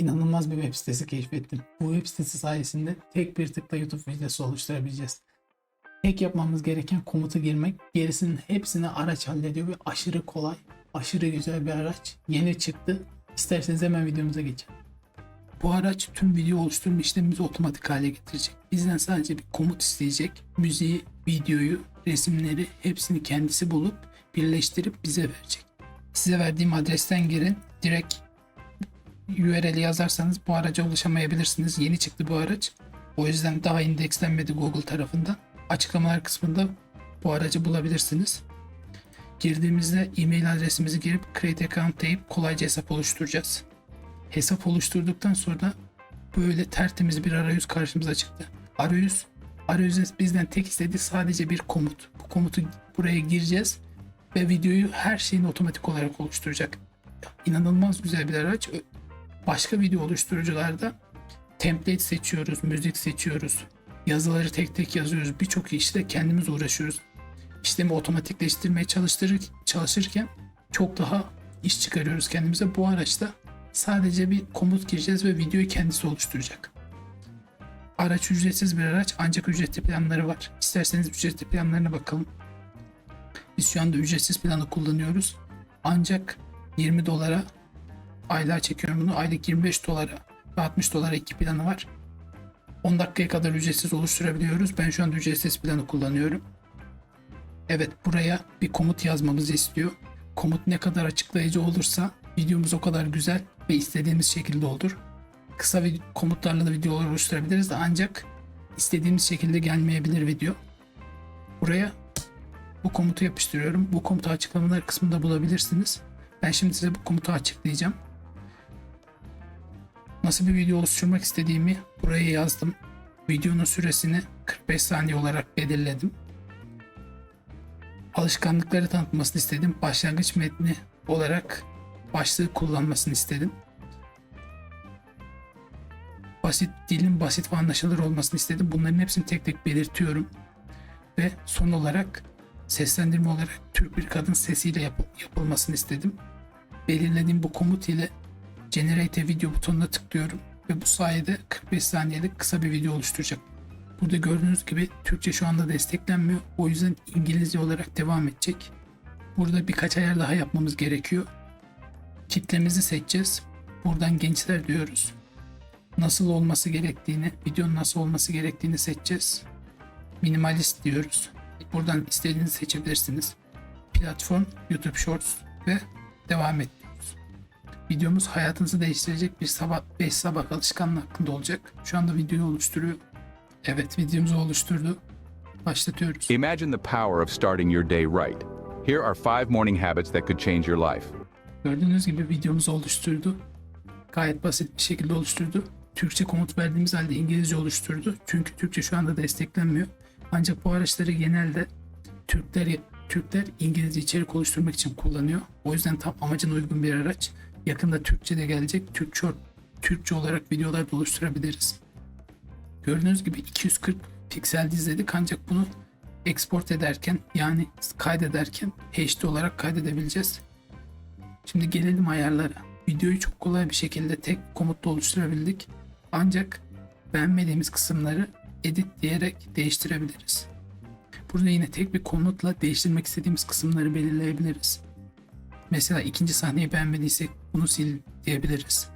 inanılmaz bir web sitesi keşfettim. Bu web sitesi sayesinde tek bir tıkla YouTube videosu oluşturabileceğiz. Tek yapmamız gereken komutu girmek, gerisinin hepsini araç hallediyor ve aşırı kolay, aşırı güzel bir araç. Yeni çıktı. İsterseniz hemen videomuza geçelim. Bu araç tüm video oluşturma işlemimizi otomatik hale getirecek. Bizden sadece bir komut isteyecek. Müziği, videoyu, resimleri hepsini kendisi bulup birleştirip bize verecek. Size verdiğim adresten girin. Direkt URL'i yazarsanız bu araca ulaşamayabilirsiniz. Yeni çıktı bu araç. O yüzden daha indekslenmedi Google tarafından. Açıklamalar kısmında bu aracı bulabilirsiniz. Girdiğimizde e-mail adresimizi girip create account deyip kolayca hesap oluşturacağız. Hesap oluşturduktan sonra böyle tertemiz bir arayüz karşımıza çıktı. Arayüz, arayüzün bizden tek istediği sadece bir komut. Bu komutu buraya gireceğiz ve videoyu her şeyini otomatik olarak oluşturacak. İnanılmaz güzel bir araç. Başka video oluşturucularda template seçiyoruz, müzik seçiyoruz, yazıları tek tek yazıyoruz. Birçok işte kendimiz uğraşıyoruz. İşlemi otomatikleştirmeye çalıştırır, çalışırken çok daha iş çıkarıyoruz kendimize. Bu araçta sadece bir komut gireceğiz ve videoyu kendisi oluşturacak. Araç ücretsiz bir araç ancak ücretli planları var. İsterseniz ücretli planlarına bakalım. Biz şu anda ücretsiz planı kullanıyoruz. Ancak 20 dolara aylığa çekiyorum bunu. Aylık 25 dolara ve 60 dolara iki planı var. 10 dakikaya kadar ücretsiz oluşturabiliyoruz. Ben şu anda ücretsiz planı kullanıyorum. Evet buraya bir komut yazmamızı istiyor. Komut ne kadar açıklayıcı olursa videomuz o kadar güzel ve istediğimiz şekilde olur. Kısa vid- komutlarla da videolar oluşturabiliriz de ancak istediğimiz şekilde gelmeyebilir video. Buraya bu komutu yapıştırıyorum. Bu komutu açıklamalar kısmında bulabilirsiniz. Ben şimdi size bu komutu açıklayacağım. Nasıl bir video oluşturmak istediğimi buraya yazdım. Videonun süresini 45 saniye olarak belirledim. Alışkanlıkları tanıtmasını istedim. Başlangıç metni olarak başlığı kullanmasını istedim. Basit dilin basit ve anlaşılır olmasını istedim. Bunların hepsini tek tek belirtiyorum. Ve son olarak seslendirme olarak Türk bir kadın sesiyle yap- yapılmasını istedim. Belirlediğim bu komut ile Generate video butonuna tıklıyorum ve bu sayede 45 saniyelik kısa bir video oluşturacak. Burada gördüğünüz gibi Türkçe şu anda desteklenmiyor. O yüzden İngilizce olarak devam edecek. Burada birkaç ayar daha yapmamız gerekiyor. Kitlemizi seçeceğiz. Buradan gençler diyoruz. Nasıl olması gerektiğini, videonun nasıl olması gerektiğini seçeceğiz. Minimalist diyoruz. Buradan istediğinizi seçebilirsiniz. Platform, YouTube Shorts ve devam et. Videomuz hayatınızı değiştirecek bir sabah 5 sabah alışkanlığı hakkında olacak. Şu anda videoyu oluşturuyor. Evet videomuzu oluşturdu. Başlatıyoruz. Imagine the power of starting your day right. Here are five morning habits that could change your life. Gördüğünüz gibi videomuzu oluşturdu. Gayet basit bir şekilde oluşturdu. Türkçe komut verdiğimiz halde İngilizce oluşturdu. Çünkü Türkçe şu anda desteklenmiyor. Ancak bu araçları genelde Türkler Türkler İngilizce içerik oluşturmak için kullanıyor. O yüzden tam amacına uygun bir araç. Yakında Türkçe de gelecek. Türkçe, Türkçe olarak videolar da oluşturabiliriz. Gördüğünüz gibi 240 piksel dizledik ancak bunu export ederken yani kaydederken HD olarak kaydedebileceğiz. Şimdi gelelim ayarlara. Videoyu çok kolay bir şekilde tek komutla oluşturabildik. Ancak beğenmediğimiz kısımları edit diyerek değiştirebiliriz. Burada yine tek bir komutla değiştirmek istediğimiz kısımları belirleyebiliriz. Mesela ikinci sahneyi beğenmediysek bunu sil diyebiliriz.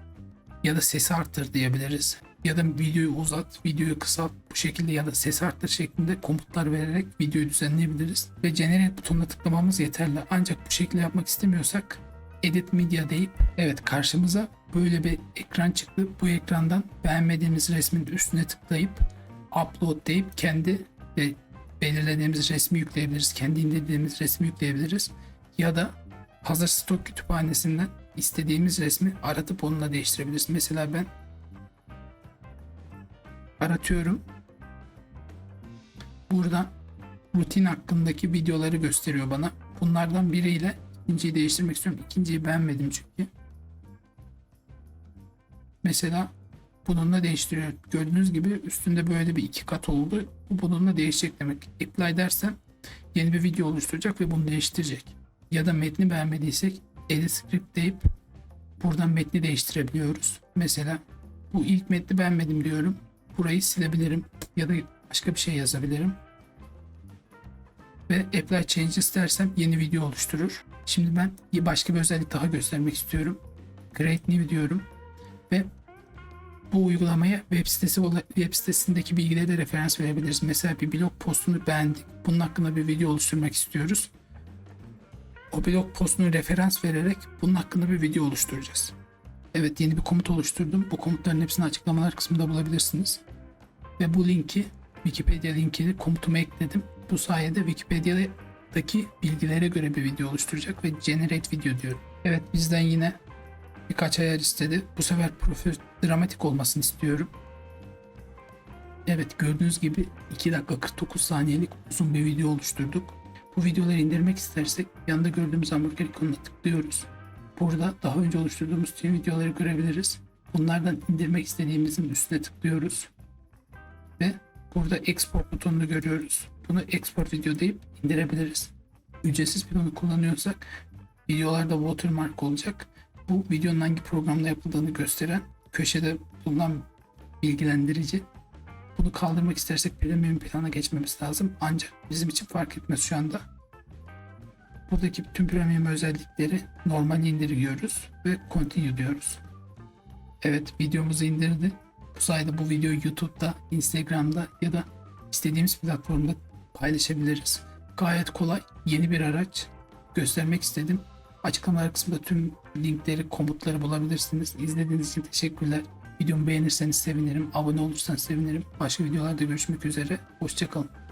Ya da sesi arttır diyebiliriz. Ya da videoyu uzat, videoyu kısalt bu şekilde ya da ses arttır şeklinde komutlar vererek videoyu düzenleyebiliriz. Ve generate butonuna tıklamamız yeterli. Ancak bu şekilde yapmak istemiyorsak edit media deyip evet karşımıza böyle bir ekran çıktı. Bu ekrandan beğenmediğimiz resmin üstüne tıklayıp upload deyip kendi ve belirlediğimiz resmi yükleyebiliriz. Kendi indirdiğimiz resmi yükleyebiliriz. Ya da hazır stok kütüphanesinden istediğimiz resmi aratıp onunla değiştirebiliriz. Mesela ben aratıyorum. Burada rutin hakkındaki videoları gösteriyor bana. Bunlardan biriyle ikinciyi değiştirmek istiyorum. İkinciyi beğenmedim çünkü. Mesela bununla değiştiriyor. Gördüğünüz gibi üstünde böyle bir iki kat oldu. Bu bununla değişecek demek. Apply dersem yeni bir video oluşturacak ve bunu değiştirecek. Ya da metni beğenmediysek edit script deyip Buradan metni değiştirebiliyoruz. Mesela bu ilk metni beğenmedim diyorum. Burayı silebilirim ya da başka bir şey yazabilirim. Ve apply changes dersem yeni video oluşturur. Şimdi ben başka bir özellik daha göstermek istiyorum. Create new diyorum ve bu uygulamaya web sitesi web sitesindeki bilgilere de referans verebiliriz. Mesela bir blog postunu beğendik. Bunun hakkında bir video oluşturmak istiyoruz. O blog postunu referans vererek bunun hakkında bir video oluşturacağız. Evet yeni bir komut oluşturdum. Bu komutların hepsini açıklamalar kısmında bulabilirsiniz. Ve bu linki Wikipedia linkini komutuma ekledim. Bu sayede Wikipedia'daki bilgilere göre bir video oluşturacak ve generate video diyorum. Evet bizden yine birkaç ayar istedi. Bu sefer profil dramatik olmasını istiyorum. Evet gördüğünüz gibi 2 dakika 49 saniyelik uzun bir video oluşturduk. Bu videoları indirmek istersek yanında gördüğümüz hamburger ikonuna tıklıyoruz. Burada daha önce oluşturduğumuz tüm videoları görebiliriz. Bunlardan indirmek istediğimizin üstüne tıklıyoruz. Ve burada export butonunu görüyoruz. Bunu export video deyip indirebiliriz. Ücretsiz bir onu kullanıyorsak videolarda watermark olacak. Bu videonun hangi programda yapıldığını gösteren köşede bulunan bilgilendirici. Bunu kaldırmak istersek premium plana geçmemiz lazım. Ancak bizim için fark etmez şu anda. Buradaki bütün premium özellikleri normal indiriyoruz ve continue diyoruz. Evet videomuzu indirdi. Bu sayede bu videoyu YouTube'da, Instagram'da ya da istediğimiz platformda paylaşabiliriz. Gayet kolay, yeni bir araç göstermek istedim. Açıklamalar kısmında tüm linkleri, komutları bulabilirsiniz. İzlediğiniz için teşekkürler. Videomu beğenirseniz sevinirim. Abone olursanız sevinirim. Başka videolarda görüşmek üzere. Hoşçakalın.